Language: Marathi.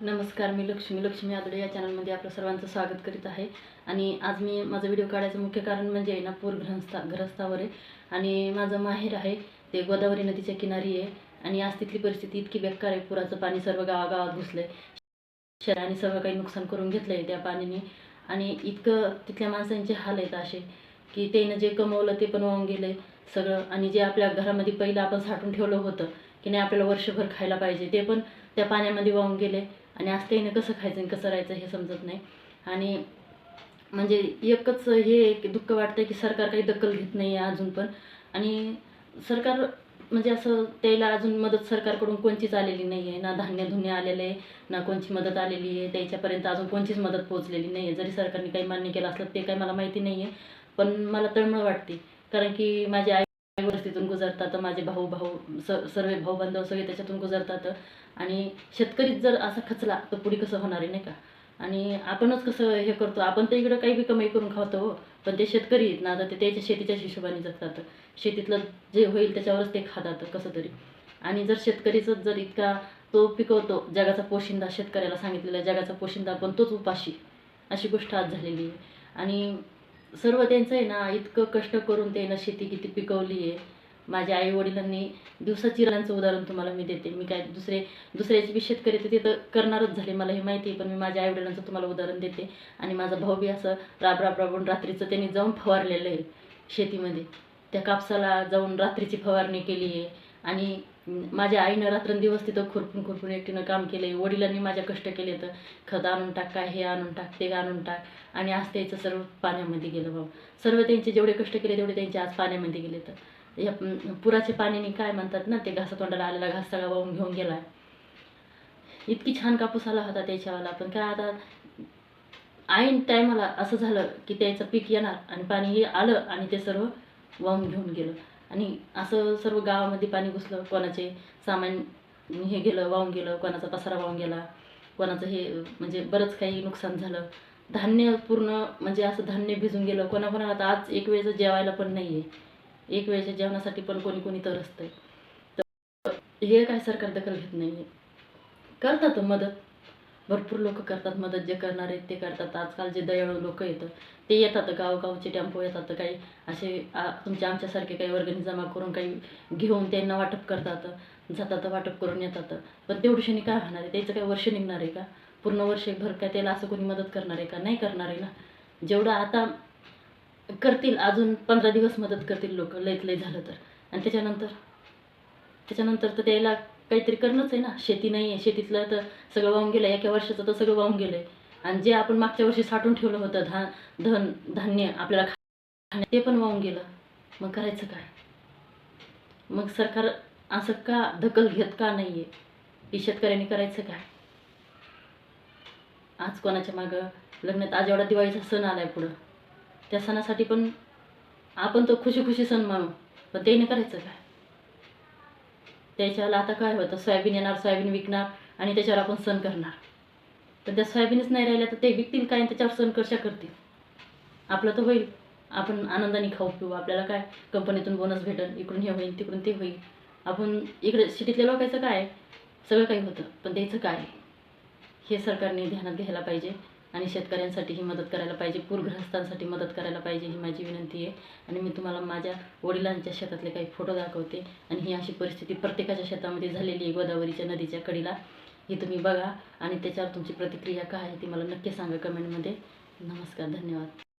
नमस्कार मी लक्ष्मी. लक्ष्मी आदडे या चॅनलमध्ये आपलं सर्वांचं स्वागत करीत आहे. आणि आज मी माझा व्हिडिओ काढायचं मुख्य कारण म्हणजे आहे ना पूर ग्रहस्था ग्रस्तावर आहे. आणि माझं माहेर आहे ते गोदावरी नदीच्या किनारी आहे. आणि आज तिथली परिस्थिती इतकी बेकार आहे पुराचं पाणी सर्व गावागावात घुसलं आहे शहराने सर्व काही नुकसान करून घेतलं आहे त्या पाण्याने आणि इतकं तिथल्या माणसांचे हाल आहेत असे की त्यानं जे कमवलं ते पण वाहून गेलं सगळं. आणि जे आपल्या घरामध्ये पहिलं आपण साठून ठेवलं होतं की नाही आपल्याला वर्षभर खायला पाहिजे ते पण त्या पाण्यामध्ये वाहून गेले आणि आज त्यानं कसं खायचं आणि कसं राहायचं हे समजत नाही. आणि म्हणजे एकच हे एक दुःख वाटतं की सरकार काही दखल घेत नाही आहे अजून पण. आणि सरकार म्हणजे असं त्याला अजून मदत सरकारकडून कोणचीच आलेली नाही आहे. ना धान्य धुन्य आलेलं आहे ना कोणची मदत आलेली आहे. त्याच्यापर्यंत अजून कोणचीच मदत पोहोचलेली नाही आहे. जरी सरकारने काही मान्य केलं असलं ते काही मला माहिती नाही आहे. पण मला तळमळ वाटते. कारण की माझ्या आई गोष्टीतून गुजरतात माझे भाऊ भाऊ स सर्व भाऊ बांधव सगळे त्याच्यातून गुजरतात. आणि शेतकरीच जर असा खचला तर पुढे कसं होणार आहे नाही का? आणि आपणच कसं हे करतो? आपण तर इकडं काही बी कमाई करून खातो हो पण ते शेतकरी आहेत ना आता ते त्याच्या शेतीच्या हिशोबाने जगतात. शेतीतलं जे होईल त्याच्यावरच ते खातात कसं तरी. आणि जर शेतकरीचं जर इतका तो पिकवतो जगाचा पोशिंदा शेतकऱ्याला सांगितलेला जगाचा पोशिंदा पण तोच उपाशी अशी गोष्ट आज झालेली आहे. आणि सर्व त्यांचं आहे ना इतकं कष्ट करून ते ना शेती किती पिकवली आहे. माझ्या आई वडिलांनी दिवसाची रानांचं उदाहरण तुम्हाला मी देते. मी काय दुसरे दुसऱ्याचे बी शेतकरी तर तिथं करणारच झाले. मला हे माहिती आहे पण मी माझ्या आई वडिलांचं तुम्हाला उदाहरण देते. आणि माझा भाऊ बी असं राब राब राबून रात्रीचं त्यांनी जाऊन फवारलेलं आहे शेतीमध्ये. त्या कापसाला जाऊन रात्रीची फवारणी केली आहे. आणि माझ्या आईनं रात्रंदिवस तिथं खुरपून खुरपून एकटीनं काम केले वडिलांनी माझ्या कष्ट केले तर खत आणून टाक काय हे आणून टाक ते आणून टाक. आणि आज त्याचं सर्व पाण्यामध्ये गेलं बाबा. सर्व त्यांचे जेवढे कष्ट केले तेवढे त्यांचे आज पाण्यामध्ये गेले तर. या पुराच्या पाण्याने काय म्हणतात ना ते घासातोंडाला आलेला घास सगळा वाहून घेऊन गेला. इतकी छान कापूस आला होता त्याच्यावाला. पण काय आता ऐन टायमाला असं झालं की त्याचं पीक येणार आणि पाणी हे आलं आणि ते सर्व वाहून घेऊन गेलं. आणि असं सर्व गावामध्ये पाणी घुसलं कोणाचे सामान हे गेलं वाहून गेलं कोणाचा पसारा वाहून गेला कोणाचं हे म्हणजे बरंच काही नुकसान झालं. धान्य पूर्ण म्हणजे असं धान्य भिजून गेलं. कोणाकोणाला तर आज एक वेळेचं जेवायला पण नाही आहे एक वेळेच्या जेवणासाठी पण कोणी कोणी तरसतंय तर हे काय सरकार दखल घेत नाही आहे करतात मदत. भरपूर लोक करतात मदत जे करणार आहेत ते करतात. आजकाल जे दयाळू लोक येतं ते येतात गावगावचे टेम्पो येतात काही असे आ- तुमच्या आमच्यासारखे काही वर्गणी जमा करून काही घेऊन त्यांना वाटप करतात जातात वाटप करून येतात. पण तेवढ्याशाने काय होणार आहे? त्याचं काही वर्ष निघणार आहे का? पूर्ण वर्ष भर काय त्याला असं कोणी मदत करणार आहे का? नाही करणार आहे ना? जेवढं आता करतील अजून पंधरा दिवस मदत करतील लोक लयत लय झालं तर. आणि त्याच्यानंतर? त्याच्यानंतर तर त्याला काहीतरी करणंच आहे ना. शेती नाही आहे शेतीतलं तर सगळं वाहून गेलं एका वर्षाचं तर सगळं वाहून गेलं आहे आणि जे आपण मागच्या वर्षी साठवून ठेवलं होतं धा धन धान्य आपल्याला खाणे ते पण वाहून गेलं. मग करायचं काय? मग सरकार असं का दखल घेत का नाही आहे की शेतकऱ्यांनी करायचं काय? आज कोणाच्या मागं? लग्नात आज एवढा दिवाळीचा सण आलाय पुढं. त्या सणासाठी पण आपण तो खुशी खुशी सण मानू. पण त्याने करायचं काय? त्याच्याला आता काय होतं? सोयाबीन येणार सोयाबीन विकणार आणि त्याच्यावर आपण सण करणार. तर त्या सोयाबीनच नाही राहिल्या तर ते विकतील काय त्याच्यावर सण कशा करतील? आपलं तर होईल. आपण आनंदाने खाऊ पिऊ. आपल्याला काय? कंपनीतून बोनस भेटेल इकडून हे होईल तिकडून ते होईल. आपण इकडे सिटीतल्या लोकांचं काय? सगळं काही होतं पण द्यायचं काय? हे सरकारने ध्यानात घ्यायला पाहिजे. आणि शेतकऱ्यांसाठीही मदत करायला पाहिजे. पूरग्रस्तांसाठी मदत करायला पाहिजे ही माझी विनंती आहे. आणि मी तुम्हाला माझ्या वडिलांच्या शेतातले काही फोटो दाखवते. आणि ही अशी परिस्थिती प्रत्येकाच्या शेतामध्ये झालेली आहे गोदावरीच्या नदीच्या कडीला. ही तुम्ही बघा आणि त्याच्यावर तुमची प्रतिक्रिया काय आहे ती मला नक्की सांगा कमेंटमध्ये. नमस्कार धन्यवाद.